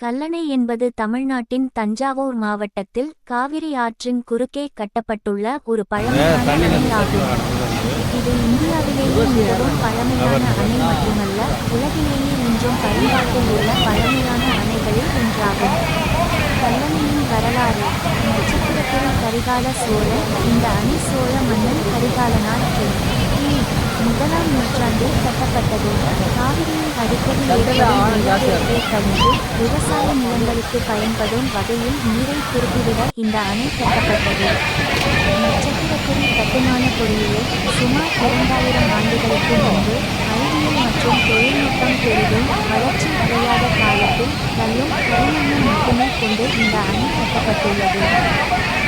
கல்லணை என்பது தமிழ்நாட்டின் தஞ்சாவூர் மாவட்டத்தில் காவிரி ஆற்றின் குறுக்கே கட்டப்பட்டுள்ள ஒரு பழமையான அணையாகும் இது இந்தியாவிலேயே மிகவும் பழமையான அணை மட்டுமல்ல உலகிலேயே இன்றும் பயன்பாட்டில் உள்ள பழமையான அணைகளில் ஒன்றாகும். கல்லணையின் வரலாறு நட்சத்திரத்தில் கரிகால சோழன் இந்த அணை சோழ மன்னன் கரிகாலனால் முதலாம் நூற்றாண்டில் கட்டப்பட்டது. காவிரியில் அடிக்கடி ஏற்படும் தடுத்து விவசாய நிலங்களுக்கு பயன்படும் வகையில் நீரை திருப்பிவிட இந்த அணை கட்டப்பட்டது. நட்சத்திரக்குறி கட்டுமான பொறியியல் சுமார் இரண்டாயிரம் ஆண்டுகளுக்கு முன்பு அறிவியல் மற்றும் தொழில்நுட்பம் பெரிதும் வளர்ச்சி அடையாத காலத்தில் கல்லும் களிமண்ணும் மட்டுமே கொண்டு இந்த அணை கட்டப்பட்டுள்ளது.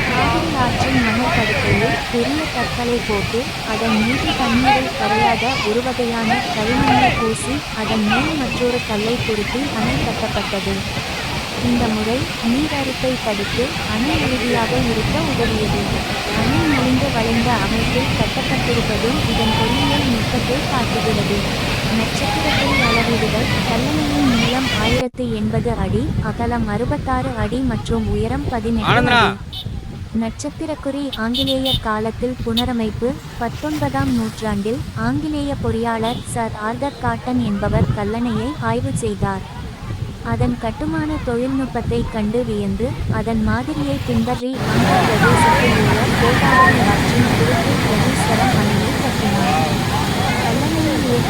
காவிரி ஆற்றின் மணல் படுக்கையில் பெரிய கற்களை போட்டு அதன் மீது தண்ணீரை கரையாத ஒரு வகையான களிமண்ணை பூசி அதன் மேல் மற்றொரு கல்லை பொருத்தி அணை கட்டப்பட்டது. இந்த முறை நீர் அறுப்பை தடுத்து அணை உறுதியாக இருக்க உதவியது. அணை நலிந்து வளைந்த அமைப்பில் கட்டப்பட்டிருப்பதும் இதன் பொறியியல் நுட்பத்தை காட்டுகிறது. நட்சத்திரத்தில் அளவிடுதல் கல்லணையின் நீளம் ஆயிரத்து எண்பது அடி அகலம் அறுபத்தாறு அடி மற்றும் உயரம் பதினெட்டு நட்சத்திரக்குறி ஆங்கிலேயர் காலத்தில் புனரமைப்பு பத்தொன்பதாம் நூற்றாண்டில் ஆங்கிலேய பொறியாளர் சர் ஆர்தர் காட்டன் என்பவர் கல்லணையை ஆய்வு செய்தார். அதன் கட்டுமான தொழில்நுட்பத்தை கண்டு வியந்து அதன் மாதிரியை பின்பற்றி ஆந்திர பிரதேசத்தில் உள்ள கோதாவரி ஆற்றின் குறுக்கே பிரதீஸ்வரம் அணை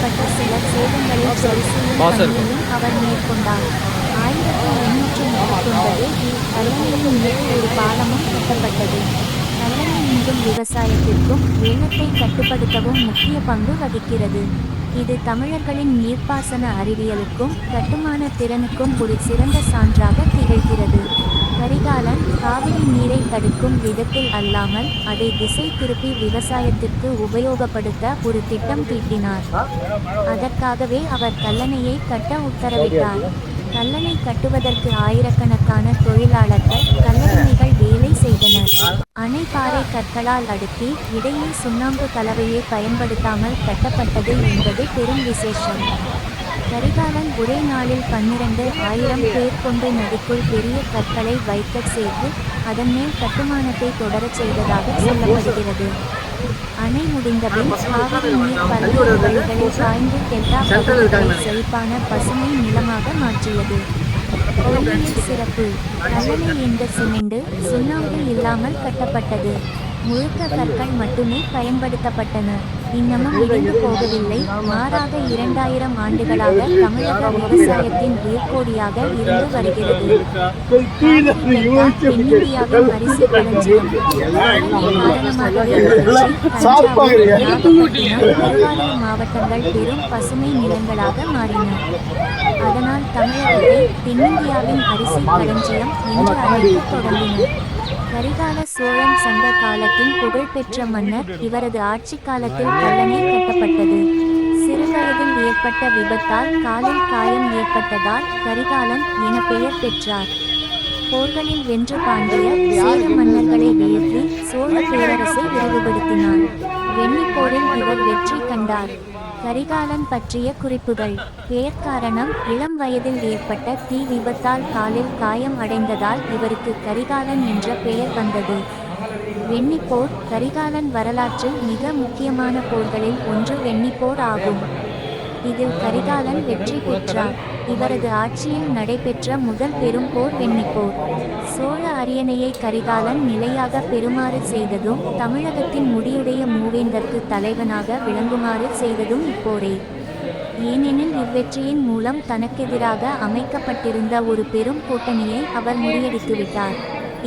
ஏற்பட்ட சில சேதங்களை சரி செய்யும் வாசல். பணியையும் அவர் மேற்கொண்டார். ஆயிரத்தி எண்ணூற்று முப்பத்தொன்பதில் கல்லணையின் மீது ஒரு பாலமும் கட்டப்பட்டது. கல்லணை இன்றும் விவசாயத்திற்கும் வெள்ளத்தை கட்டுப்படுத்தவும் முக்கிய பங்கு வகிக்கிறது. இது தமிழர்களின் நீர்ப்பாசன அறிவியலுக்கும் கட்டுமான திறனுக்கும் ஒரு சிறந்த சான்றாக திகழ்கிறது. கரிகாலன் காவிரி நீரை தடுக்கும் விதத்தில் அல்லாமல் அதை திசை திருப்பி விவசாயத்திற்கு உபயோகப்படுத்த ஒரு திட்டம் தீட்டினார். அதற்காகவே அவர் கல்லணையை கட்ட உத்தரவிட்டார். கல்லணை கட்டுவதற்கு ஆயிரக்கணக்கான தொழிலாளர்கள் கல்லணைகள் வேலை செய்தனர். அணைப்பாறை கற்களால் அடுக்கி இடையில் சுண்ணாம்பு கலவையை பயன்படுத்தாமல் கட்டப்பட்டது என்பது பெரும் விசேஷம். கரிகாலன் ஒரே நாளில் பன்னிரண்டு ஆயிரம் பேர் கொண்டு நதிக்குள் பெரிய கற்களை வைக்கச் செய்து அதன் மேல் கட்டுமானத்தை தொடரச் செய்ததாக சொல்லப்படுகிறது. அணை முடிந்தபின் காவிரி நீர் பல்வேறு வழிகளில் பாய்ந்து பகுதிகளை செழிப்பான பசுமை நிலமாக மாற்றியது. சிறப்பு. கல்லணை என்ற சிமெண்ட் சுண்ணாம்பு இல்லாமல் கட்டப்பட்டது. முழுக்க கற்கள் மட்டுமே பயன்படுத்தப்பட்டன. இன்னமும் இழந்து போகவில்லை. மாறாக இரண்டாயிரம் ஆண்டுகளாக தமிழக விவசாயத்தின் உயிர்கோடியாக இருந்து வருகிறது. தென்னிந்தியாவின் அரிசி களஞ்சியம் நாகப்பட்டினம், திருவாரூர் மாவட்டங்கள் பெரும் பசுமை நிலங்களாக மாறின. அதனால் தமிழகத்தை தென்னிந்தியாவின் அரிசி களஞ்சியம் என்று அழைக்கத் தொடங்கினர் கரிகால சோழன் சங்க காலத்தின் புகழ்பெற்ற மன்னர் இவரது ஆட்சி காலத்தில் கல்லணை கட்டப்பட்டது. சிறுவயதில் ஏற்பட்ட விபத்தால் காலில் காயம் ஏற்பட்டதால் கரிகாலன் என பெயர் பெற்றார். போர்களில் வென்று பாண்டிய சேர மன்னர்களை வியற்றி சோழ பேரரசை விரிவுபடுத்தினார் வெண்ணிப்போரில் இவர் வெற்றி கண்டார். கரிகாலன் பற்றிய குறிப்புகள். பெயர் காரணம் இளம் வயதில் ஏற்பட்ட தீ விபத்தால் காலில் காயம் அடைந்ததால் இவருக்கு கரிகாலன் என்ற பெயர் வந்தது. வெண்ணிப்போர் கரிகாலன் வரலாற்றில் மிக முக்கியமான போர்களில் ஒன்று வெண்ணிப்போர் ஆகும். இதில் கரிகாலன் வெற்றி பெற்றார் இவரது ஆட்சியில் நடைபெற்ற முதல் பெரும் போர் வெண்ணிப்போர். சோழ அரியணையை கரிகாலன் நிலையாக பெறுமாறு செய்ததும் தமிழகத்தின் முடியுடைய மூவேந்தருக்கு தலைவனாக விளங்குமாறு செய்ததும் இப்போரே. ஏனெனில் இவ்வெற்றியின் மூலம் தனக்கெதிராக அமைக்கப்பட்டிருந்த ஒரு பெரும் கூட்டணியை அவர் முறியடித்துவிட்டார்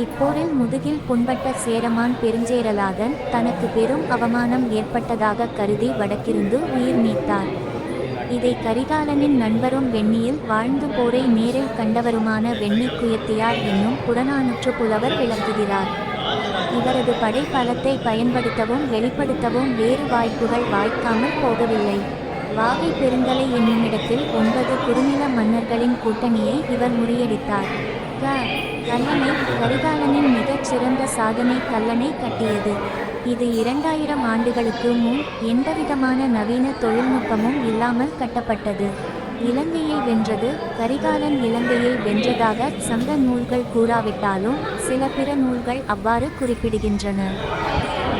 இப்போரில் முதுகில் புண்பட்ட சேரமான் பெருஞ்சேரலாதன் தனக்கு பெரும் அவமானம் ஏற்பட்டதாக கருதி வடக்கிருந்து உயிர் நீத்தார். இதை கரிகாலனின் நண்பரும் வெண்ணியில் வாழ்ந்து போரை நேரில் கண்டவருமான வெண்ணி குயத்தியார் என்னும் புறநானூற்று புலவர் விளக்குகிறார் இவரது படைப்பலத்தை பயன்படுத்தவும் வெளிப்படுத்தவும் வேறு வாய்ப்புகள் வாய்க்காமல் போகவில்லை. வாகை பெருங்கலை என்னுமிடத்தில் ஒன்பது குறுநில மன்னர்களின் கூட்டணியை இவர் முறியடித்தார். க கல்லணை கரிகாலனின் மிகச் சிறந்த சாதனை கல்லணை கட்டியது. இது இரண்டாயிரம் ஆண்டுகளுக்கு முன் எந்தவிதமான நவீன தொழில்நுட்பமும் இல்லாமல் கட்டப்பட்டது. இலங்கையை வென்றது கரிகாலன் இலங்கையை வென்றதாக சங்க நூல்கள் கூறாவிட்டாலும் சில பிற நூல்கள் அவ்வாறு குறிப்பிடுகின்றன.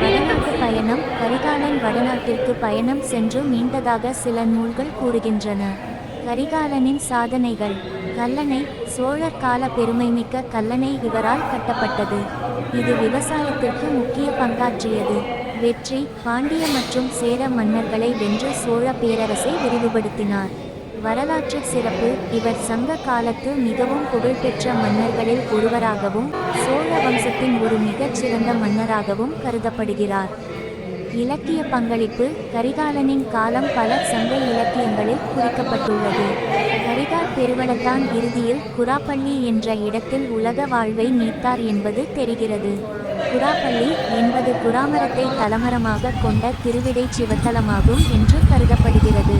வடநாட்டு பயணம் கரிகாலன் வடநாட்டிற்கு பயணம் சென்று மீண்டதாக சில நூல்கள் கூறுகின்றன. கரிகாலனின் சாதனைகள் கல்லணை சோழர் கால பெருமைமிக்க கல்லணை இவரால் கட்டப்பட்டது. இது விவசாயத்திற்கு முக்கிய பங்காற்றியது. வெற்றி பாண்டிய மற்றும் சேர மன்னர்களை வென்று சோழ பேரரசை விரிவுபடுத்தினார். வரலாற்று சிறப்பு இவர் சங்க காலத்து மிகவும் புகழ்பெற்ற மன்னர்களில் ஒருவராகவும் சோழ வம்சத்தின் ஒரு மிகச் சிறந்த மன்னராகவும் கருதப்படுகிறார். இலக்கிய பங்களிப்பு கரிகாலனின் காலம் பல சங்க இலக்கியங்களில் குறிக்கப்பட்டுள்ளது. கரிகால் பெருவளத்தான் இறுதியில் குராப்பள்ளி என்ற இடத்தில் உலக வாழ்வை நீத்தார் என்பது தெரிகிறது. குராப்பள்ளி என்பது குராமரத்தை தலமரமாக கொண்ட திருவிடை சிவத்தலமாகும் என்று கருதப்படுகிறது.